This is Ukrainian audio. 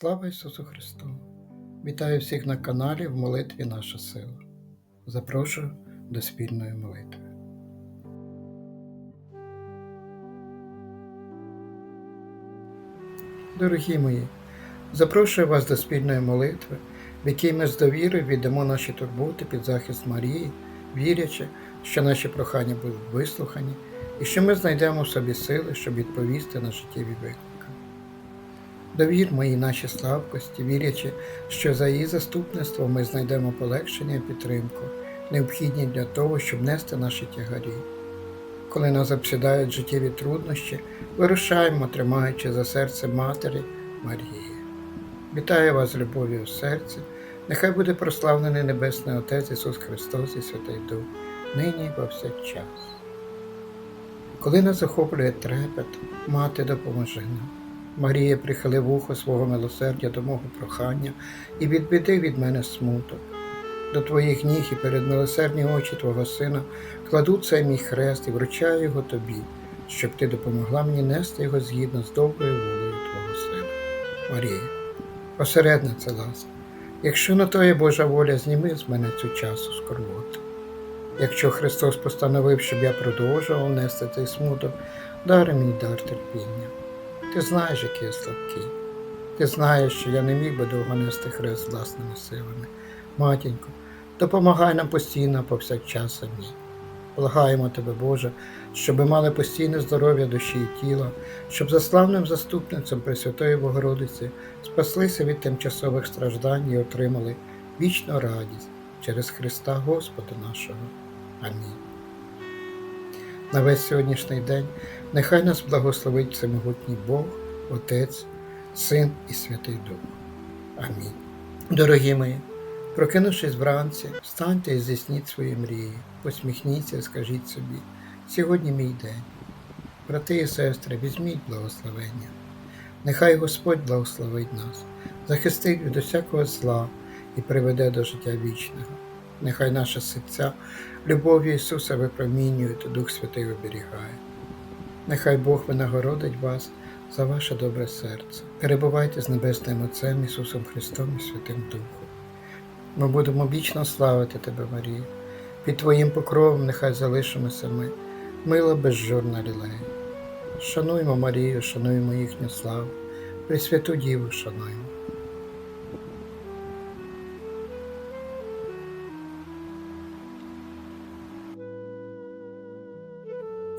Слава Ісусу Христу! Вітаю всіх на каналі в молитві Наша сила. Запрошую до спільної молитви. Дорогі мої, запрошую вас до спільної молитви, в якій ми з довірою віддамо наші турботи під захист Марії, вірячи, що наші прохання будуть вислухані і що ми знайдемо в собі сили, щоб відповісти на життєві виклики. Довір моїй наші слабкості, вірячи, що за її заступництво ми знайдемо полегшення і підтримку, необхідні для того, щоб нести наші тягарі. Коли нас обсідають життєві труднощі, вирушаємо, тримаючи за серце Матері Марії. Вітаю вас з любов'ю в серці, нехай буде прославлений Небесний Отець Ісус Христос і Святий Дух, нині і повсякчас. Коли нас захоплює трепет, мати допоможи нам. Марія прихили вухо свого милосердя до мого прохання і відведи від мене смуток. До твоїх ніг і перед милосердні очі Твого Сина кладу цей мій хрест і вручаю його тобі, щоб ти допомогла мені нести його згідно з довгою волею Твого Сина. Марія, посередниця ласка, якщо на то є Божа воля, зніми з мене цю часу скорботу. Якщо Христос постановив, щоб я продовжував нести цей смуток, дари мені дар терпіння. Ти знаєш, який я слабкий. Ти знаєш, що я не міг би довго нести хрест власними силами. Матінко, допомагай нам постійно повсякчас самі. Благаємо тебе, Боже, щоб ми мали постійне здоров'я душі і тіла, щоб за славним заступницем Пресвятої Богородиці спаслися від тимчасових страждань і отримали вічну радість через Христа Господа нашого. Амінь. На весь сьогоднішній день нехай нас благословить всемогутній Бог, Отець, Син і Святий Дух. Амінь. Дорогі мої, прокинувшись вранці, встаньте і здійсніть свої мрії, посміхніться скажіть собі, сьогодні мій день. Брати і сестри, візьміть благословення. Нехай Господь благословить нас, захистить від усякого зла і приведе до життя вічного. Нехай наше серця любов'ю Ісуса випромінюють, Дух Святий оберігає. Нехай Бог винагородить вас за ваше добре серце. Перебувайте з Небесним Отцем Ісусом Христом і Святим Духом. Ми будемо вічно славити Тебе, Марія. Під Твоїм покровом нехай залишимося ми, мила безжурна лілея. Шануймо Марію, шануймо їхню славу, Пресвяту Діву шануймо.